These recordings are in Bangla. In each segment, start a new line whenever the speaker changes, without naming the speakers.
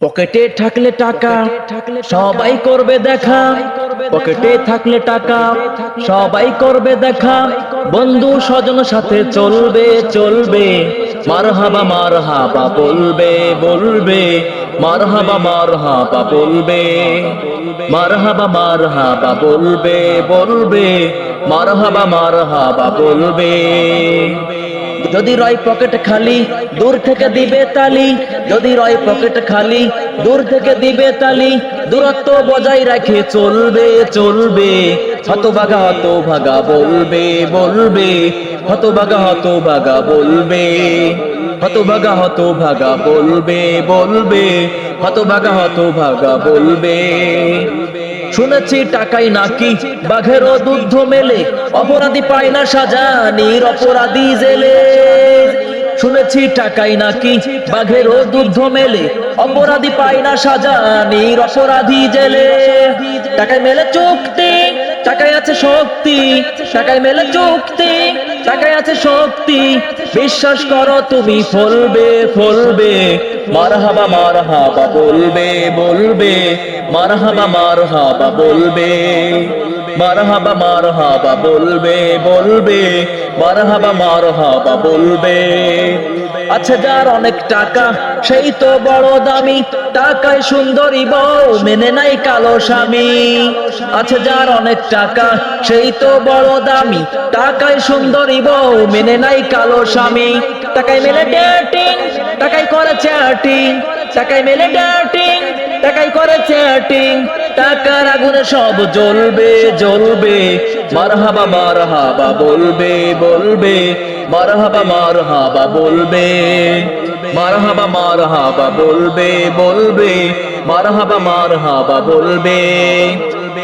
পকেটে থাকলে টাকা সবাই করবে দেখা। পকেটে থাকলে টাকা সবাই করবে দেখা। বন্ধু স্বজন সাথে চলবে। চলবে। মারহাবা মারহাবা বলবে বলবে। মারহাবা মারহাবা বলবে। মারহাবা মারহাবা বলবে বলবে। মারহাবা মারহাবা বলবে। যদি রয় পকেট খালি, দূর থেকে দিবে তালি। যদি রয় পকেট খালি, দূর থেকে দিবে তালি। দূরত্ব বজায় রাখে চলবে চলবে। হতভাগা হতভাগা বলবে বলবে। হতভাগা হতভাগা বলবে। হতভাগা হতভাগা বলবে বলবে। হতভাগা হতভাগা বলবে। শুনেছি টাকাই নাকি? বাঘেরও দুধ মেলে, অপরাধী পায় না সাজা, নির অপরাধী জেলে। শুনেছি টাকাই নাকি? বাঘেরও দুধ মেলে, অপরাধী পায় না সাজা, নির অপরাধী জেলে। টাকায় মেলে চুক্তি, টাকায় আছে শক্তি, টাকায় মেলে চুক্তি। টাকায় আছে শক্তি। বিশ্বাস করো, তুমি ফলবে ফলবে। মারহাবা মারহাবা বলবে বলবে। মারহাবা মারহাবা বলবে। মারহাবা মারহাবা বলবে বলবে। মারহাবা মারহাবা বলবে। আচ্ছা যার অনেক টাকা, সেই তো বড় দামি। টাকায় সুন্দরী বউ, মেনে নাই কালো স্বামী। আচ্ছা যার অনেক টাকা, সেই তো বড় দামি। টাকায় সুন্দরী বউ, মেনে নাই কালো স্বামী। টাকায় মেলে ডেটিং টাকায় করে চ্যাটিং টাকায় মেলে ডেটিং টাকাই করে চ্যাটিং টাকার আগুনে সব জ্বলবে জ্বলবে। মারহাবা মারহাবা বলবে বলবে। মারহাবা মারহাবা বলবে। মারহাবা মারহাবা বলবে বলবে। মারহাবা মারহাবা বলবে।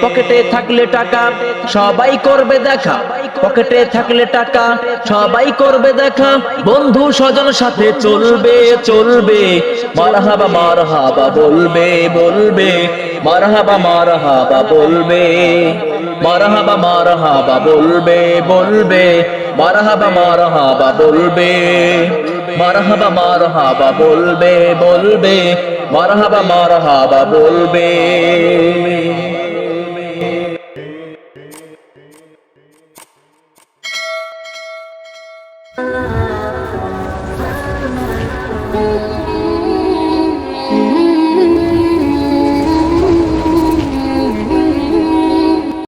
পকেটে থাকলে টাকা সবাই করবে দেখা। পকেটে থাকলে টাকা সবাই করবে দেখা। বন্ধু স্বজন সাথে চলবে চলবে। মারহাবা মারহাবা বলবে বলবে। মারহাবা মারহাবা বলবে। মারহাবা মারহাবা বলবে বলবে। মারহাবা মারহাবা বলবে। মারহাবা মারহাবা বলবে বলবে। মারহাবা মারহাবা বলবে।